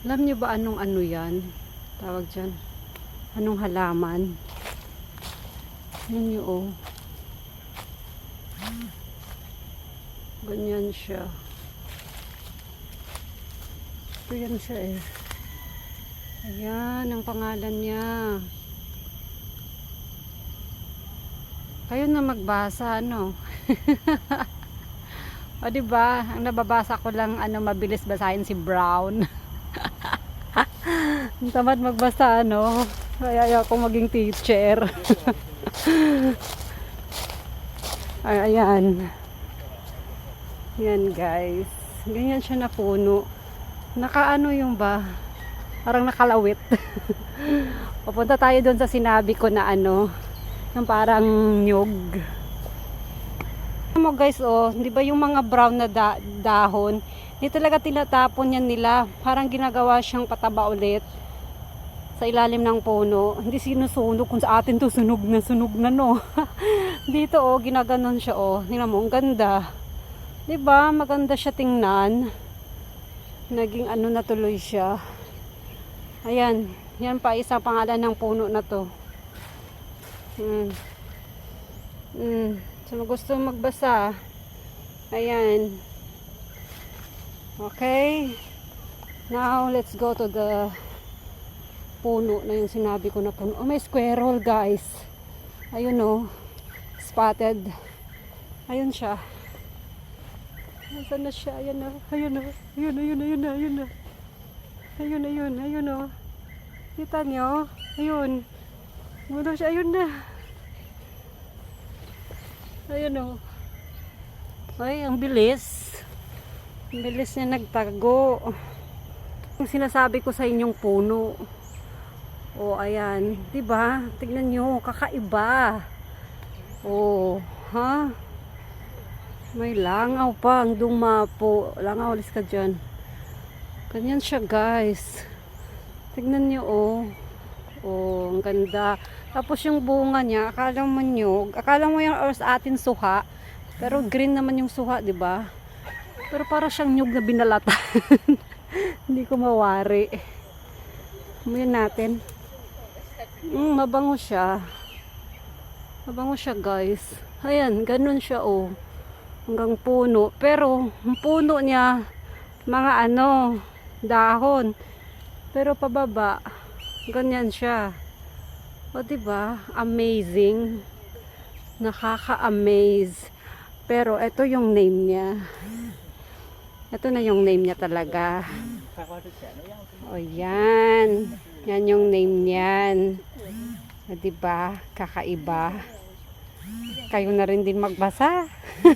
Alam niyo ba anong ano yan? Tawag dyan. Anong halaman? Yan niyo oh. Ganyan siya. Ito yan siya eh. Ayan, ang pangalan niya. Kayo na magbasa, ano? o, di ba? Ang nababasa ko lang, ano, mabilis basahin si Brown. Ang tamad magbasa, ano? Kaya ayaw ko maging teacher. Ay, ayan. Yan, guys. Ganyan siya na puno. Nakaano yung ba? Parang nakalawit. Pupunta tayo doon sa sinabi ko na ano, yung parang nyog. Alam mo guys, oh, di ba yung mga brown na da- dahon, di talaga tinatapon yan nila. Parang ginagawa siyang pataba ulit sa ilalim ng puno. Hindi sinusunog kung sa atin to sunog na sunog na no. Dito oh, ginaganon siya oh. Tingnan mo, ang ganda. 'Di ba? Maganda siya tingnan. Naging ano na tuloy siya. Ayan, yan pa isa pangalan ng puno na to. Hmm. Hmm. So gusto magbasa. Ayan. Okay. Now let's go to the puno na yung sinabi ko na puno. Oh, may squirrel guys. Ayun oh. Spotted. Ayun siya. Nasaan na siya? Ayun na. Ayun na. Ayun na. Ayun na. Ayun na. Ayun na. Ayun, ayun, ayun oh. Kita nyo? Ayun. Muna siya, ayun na. Ayun oh. Ay, ang bilis. Ang bilis niya nagtago. Yung sinasabi ko sa inyong puno. Oh, ayan. ba? Tignan nyo, kakaiba. Oh, ha? May langaw pa ang dumapo. Langaw, alis ka dyan. Ganyan siya, guys. Tignan nyo, oh. Oh, ang ganda. Tapos yung bunga niya, akala mo nyo, akala mo yung or sa atin suha. Pero green naman yung suha, di ba? Pero para siyang nyug na binalatan. Hindi ko mawari. Amoyin natin. Mm, mabango siya. Mabango siya, guys. Ayan, ganun siya, oh. Hanggang puno. Pero, ang puno niya, mga ano, dahon. Pero pababa, ganyan siya. O, diba? Amazing. Nakaka-amaze. Pero, ito yung name niya. Ito na yung name niya talaga. O, yan. Yan yung name niyan. O, diba? Kakaiba. Kayo na rin din magbasa.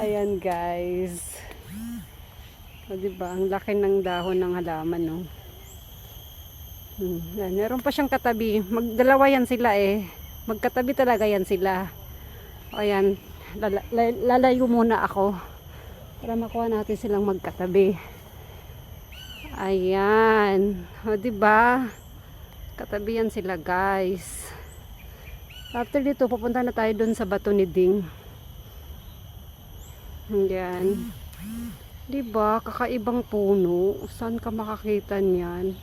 Ayan, guys. O, diba? Ang laki ng dahon ng halaman, no? Hmm. Yan. Meron pa siyang katabi. Magdalawa yan sila, eh. Magkatabi talaga yan sila. O, ayan. Lala- la- lalayo muna ako. Para makuha natin silang magkatabi. Ayan. O, diba? Katabi yan sila, guys. After dito, pupunta na tayo dun sa bato ni Ding. Ayan. Diba? Kakaibang puno. Saan ka makakita niyan?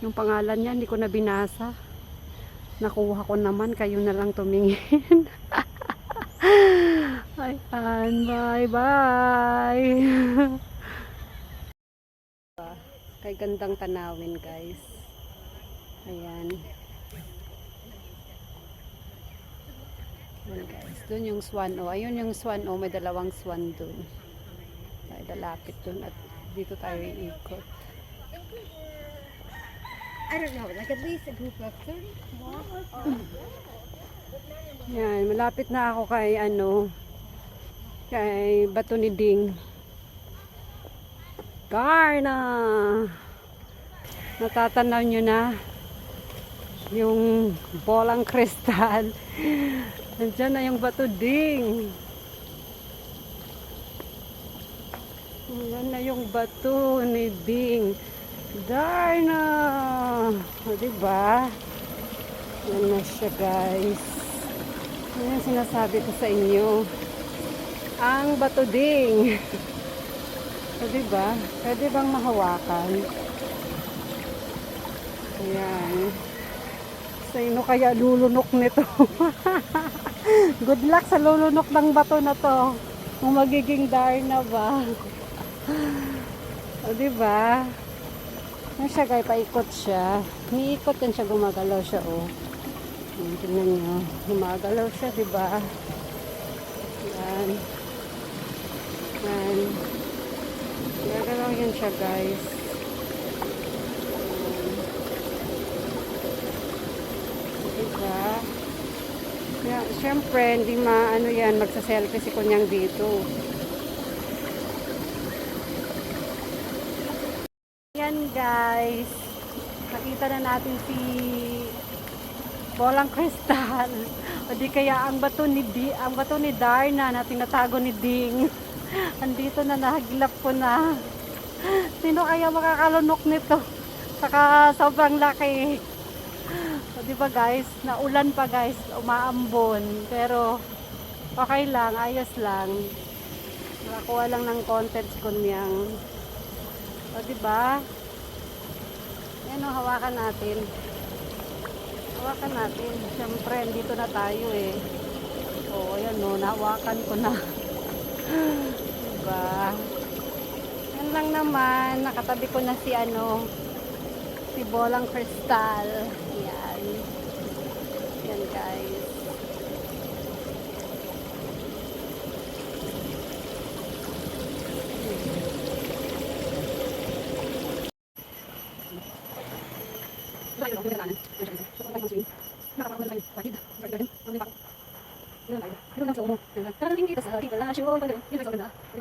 Yung pangalan niya, hindi ko na binasa. Nakuha ko naman. Kayo na lang tumingin. Ayan. Bye bye. Kay gandang tanawin guys. Ayan. Ayan guys. Doon yung swan o. Ayun yung swan o. May dalawang swan doon. Tayo lalapit doon at dito tayo iikot. I don't know, like at least a group of 30 more. Yan, malapit na ako kay ano, kay Bato ni Ding. Garna! Natatanaw nyo na yung bolang kristal. Nandiyan na yung Bato Ding. Yan na yung bato ni Ding. Darna! O, diba? Yan na siya, guys. Yan yung sinasabi ko sa inyo. Ang bato ding. So, di ba? Pwede bang mahawakan? Ayan. Sino kaya lulunok nito? Good luck sa lulunok ng bato na to. Kung magiging Darna ba? o, di ba? Ano siya guys, paikot siya. Umiikot yan siya, gumagalaw siya, oh. Ayan, Tingnan nyo. Gumagalaw siya, di ba? Yan. Yan. Gumagalaw yan siya, guys. Ayan. Diba? Yeah, Siyempre, hindi maano yan, magsa-selfie si Kunyang dito. Yan guys. Nakita na natin si Bolang Kristal. O di kaya ang bato ni Di, ang bato ni Darna na tinatago ni Ding. Andito na nahaglap ko na. Sino kaya makakalunok nito? Saka sobrang laki. O di ba guys, naulan pa guys, umaambon. Pero okay lang, ayos lang. Nakakuha lang ng content ko niyang. O di ba? Yan hawakan natin. Hawakan natin. Siyempre, dito na tayo eh. O, ayan o, nahawakan ko na. diba? Yan lang naman. Nakatabi ko na si ano, si Bolang Kristal. Yan. Yan guys.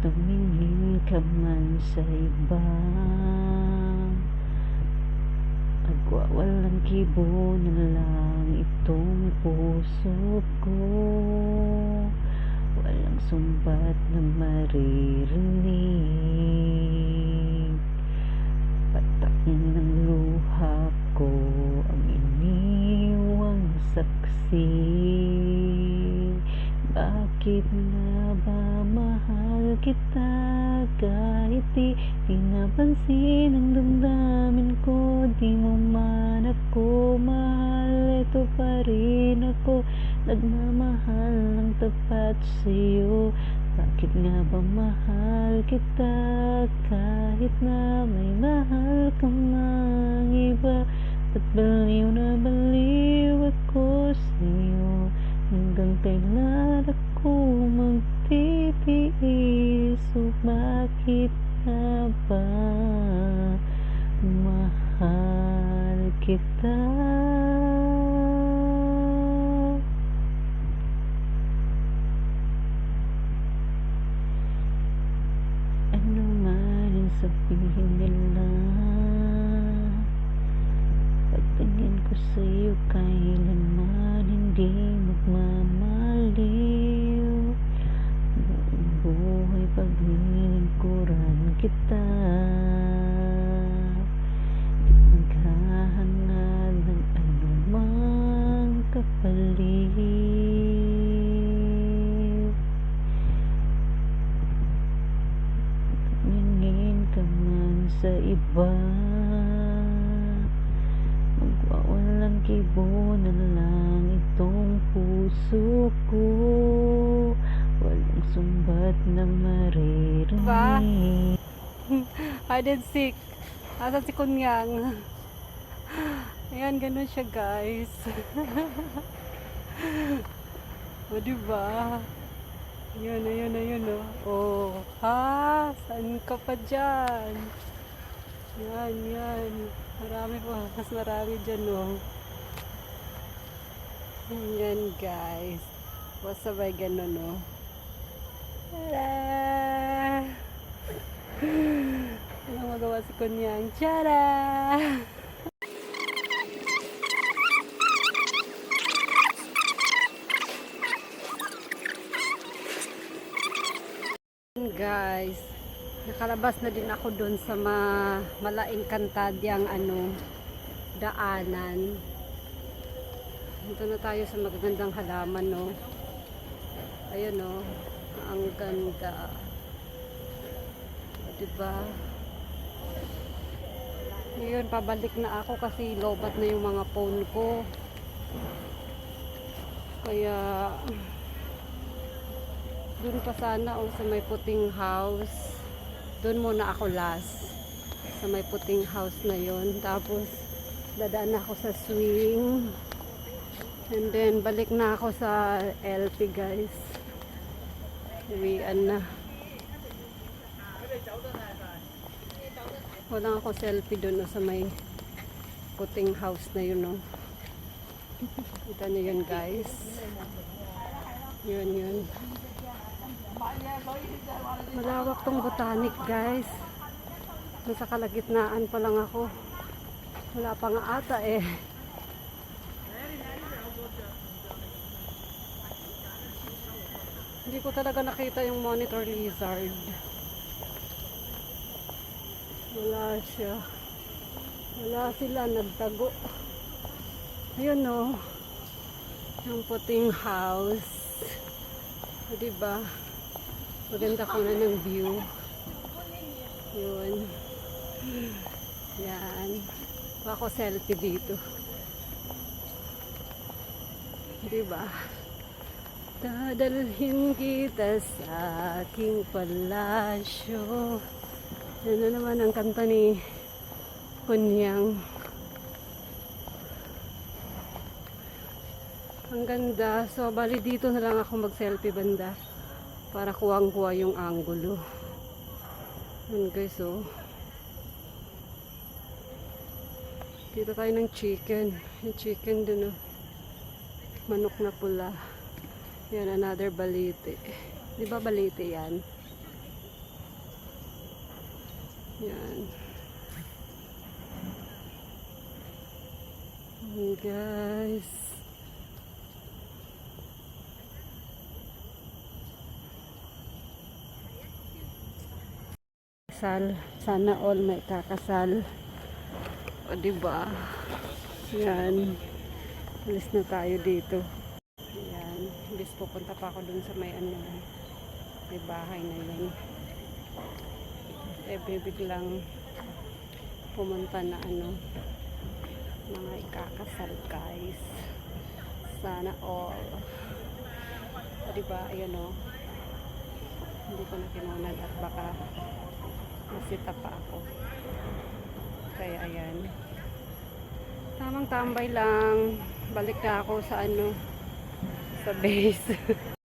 Tumingin ka man sa iba. Nagwawalang kibo na lang itong puso ko. Walang sumbat na maririnig. Patak ng luha ko ang iniwang saksi Bakit na ba mahal kita? Kahit di pinapansin ang damdamin ko Di mo man ako mahal, ito pa rin ako Nagmamahal ng tapat sa'yo. Bakit nga ba mahal kita? Kahit na may mahal ka mang iba Ba't baliw man ang sabihin nila. Pagtingin ko sa'yo kailanman hindi magmamaliw. Buong buhay paglilingkuran kita ka man sa iba Magwawalang kibo na lang itong puso ko Walang sumbat na maririnig Hide and seek. Asan si Kunyang? Ayan, ganun siya guys. o diba? Ayun, ayun, ayun oh. Oh, ha? Saan ka pa dyan? Yan, yan. Marami pa. Mas marami dyan oh. Yan guys. Basta may ganun oh. Tada! kunyang. Tara! Guys, nakalabas na din ako doon sa ma malaing kantadyang ano, daanan. Dito na tayo sa magagandang halaman, no. Ayun, no. Ang ganda. Diba? Ngayon, pabalik na ako kasi lobat na yung mga phone ko. Kaya, dun pa sana o sa may puting house. Doon muna ako last. Sa may puting house na yon Tapos, dadaan ako sa swing. And then, balik na ako sa LP, guys. Uwian na. Wala ako selfie doon no, sa may puting house na yun, no. Kita niyo yun, guys. Yun, yun. Malawak tong botanic, guys. Nasa kalagitnaan pa lang ako. Wala pa nga ata eh. Hindi ko talaga nakita yung monitor lizard. Wala siya. Wala sila, nagtago. Ayun no. Yung puting house. O, diba? Maganda ko na ng view. Yun. Yan. Ako selfie dito. Diba? Dadalhin kita sa aking palasyo. Yan na naman ang kanta ni Kunyang. Ang ganda. So, bali dito na lang ako mag-selfie banda para kuwang-kuwa yung angulo. Yan guys, oh. Kita tayo ng chicken. Yung chicken dun, oh. Manok na pula. Yan, another balite. Di ba balite yan? Yan. Yan, guys. Kasal. Sana all may kakasal. O, diba? Yan. Alis na tayo dito. Ayan. Imbis pupunta pa ako dun sa may ano, may bahay na yun. Eh, bibiglang pumunta na ano, mga ikakasal guys. Sana all. O, diba? Ayan o. Hindi ko na kinunan at baka masita pa ako. Kaya ayan. Tamang tambay lang. Balik na ako sa ano, sa base.